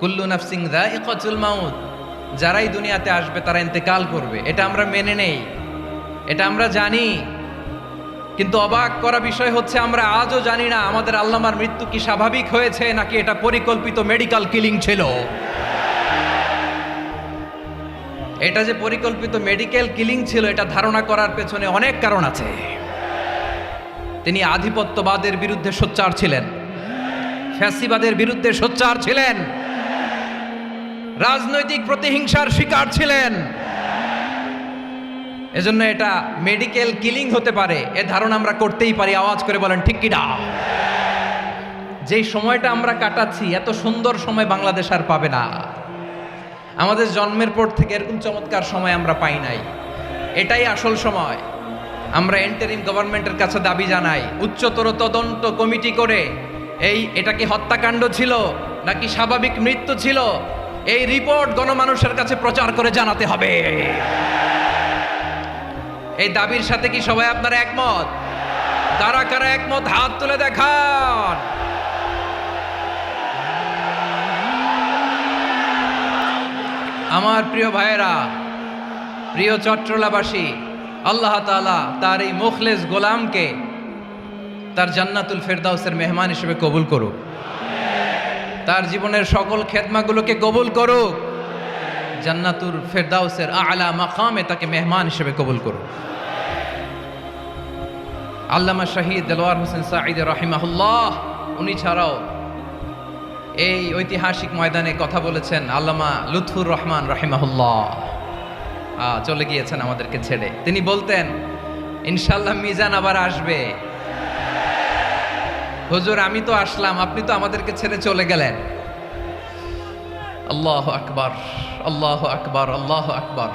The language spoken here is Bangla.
কুল্লু নাফসিং দাইকাতুল মাউত। যারাই দুনিয়াতে আসবে, তারা ইন্তেকাল করবে। এটা আমরা মেনে নেই। এটা আমরা জানি। কিন্তু অবাক করা বিষয় হচ্ছে, আমরা আজও জানি না আমাদের আল্লামার মৃত্যু কি স্বাভাবিক হয়েছে, নাকি এটা পরিকল্পিত মেডিকেল কিলিং ছিল। এটা যে পরিকল্পিত মেডিকেল কিলিং ছিল, এটা ধারণা করার পেছনে অনেক কারণ আছে। তিনি আধিপত্যবাদের বিরুদ্ধে সোচ্চার ছিলেন। ফ্যাসিবাদের বিরুদ্ধে সোচ্চার ছিলেন। রাজনৈতিক প্রতিহিংসার শিকার ছিলেন। এজন্য এটা মেডিকেল কিলিং হতে পারে। এ ধারণা আমরা করতেই পারি। আওয়াজ করে বলেন, ঠিক কিনা? যেই সময়টা আমরা কাটাচ্ছি, এত সুন্দর সময় বাংলাদেশ আর পাবে না। আমাদের জন্মের পর থেকে এরকম চমৎকার সময় আমরা পাই নাই। এটাই আসল সময়। আমরা এন্টারিম গভর্নমেন্টের কাছে দাবি জানাই, উচ্চতর তদন্ত কমিটি করে, এই এটা কি হত্যাকাণ্ড ছিল, নাকি স্বাভাবিক মৃত্যু ছিল এই রিপোর্ট গণমানুষের কাছে প্রচার করে জানাতে হবে। এই দাবির সাথে কি সবাই আপনারা একমত? কারা কারা একমত? হাত তুলে দেখান। আমার প্রিয় ভাইয়েরা, প্রিয় চট্টলাবাসী আল্লাহ তাআলা তার এই মুখলেস গোলামকে তার জান্নাতুল ফেরদাউসের মেহমান হিসেবে কবুল করুক। তার জীবনের সকল খেদমাগুলোকে কবুল করুক। জান্নাতুর ফেরদাউসের আলা মাকামে তাকে মেহমান হিসেবে কবুল করুক। আল্লামা শাহিদ দেলোয়ার হোসেন সাঈদ রাহিমাহুল্লাহ, উনি ছাড়াও এই ঐতিহাসিক ময়দানে কথা বলেছেন আল্লামা লুৎফুর রহমান রাহিমাহুল্লাহ। চলে গিয়েছেন আমাদেরকে ছেড়ে। তিনি বলতেন ইনশাল্লাহ মিজান আবার আসবে। হুজুর, আমি তো আসলাম, আপনি তো আমাদেরকে ছেড়ে চলে গেলেন। আল্লাহ আকবার আল্লাহ আকবার আল্লাহ আকবার।